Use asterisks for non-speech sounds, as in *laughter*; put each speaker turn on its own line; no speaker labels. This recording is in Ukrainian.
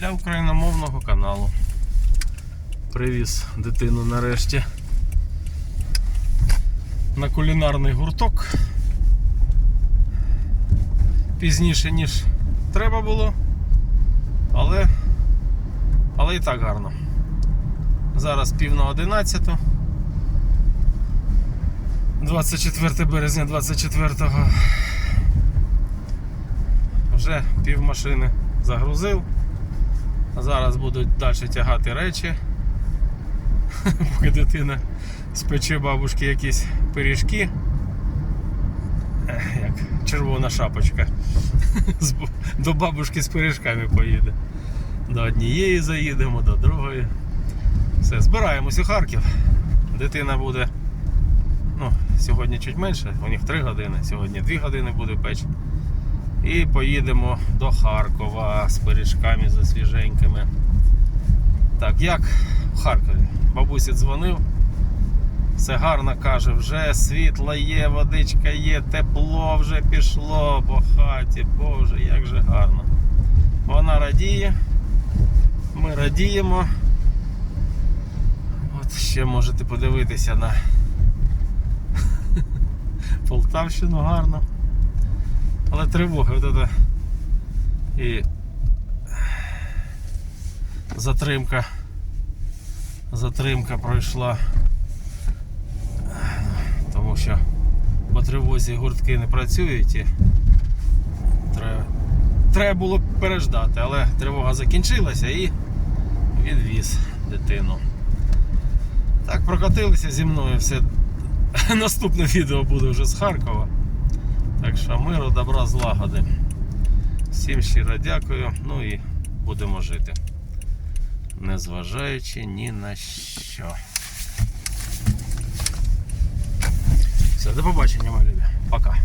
для україномовного каналу. Привіз дитину нарешті на кулінарний гурток. Пізніше, ніж треба було, але, але і так гарно. Зараз пів на 11. 24 березня 24-го. Вже пів машини загрузив. Зараз будуть далі тягати речі. *laughs* Поки дитина спече бабушки якісь пиріжки. Як червона шапочка. *laughs* До бабушки з пиріжками поїде. До однієї заїдемо, до другої. Все, збираємось у Харків. Дитина буде. Ну, сьогодні чуть менше, у них 3 години, сьогодні 2 години буде печ. І поїдемо до Харкова з пиріжками за свіженькими. Так, як в Харкові? Бабусі дзвонив. Все гарно каже, вже світло є, водичка є, тепло вже пішло по хаті. Боже, як же гарно. Вона радіє. Ми радіємо. От ще можете подивитися на *laughs* Полтавщину гарно. Але тривога от это і затримка. Затримка пройшла. Тому що по тривозі гуртки не працюють і треба, треба було переждати, але тривога закінчилася і відвіз дитину. Так, прокатилися зі мною все. *laughs* Наступне відео буде вже з Харкова. Так що миру, добра, злагоди. Всім щиро дякую. Ну і будемо жити. Незважаючи ні на що. Все, до побачення, мої любі. Пока.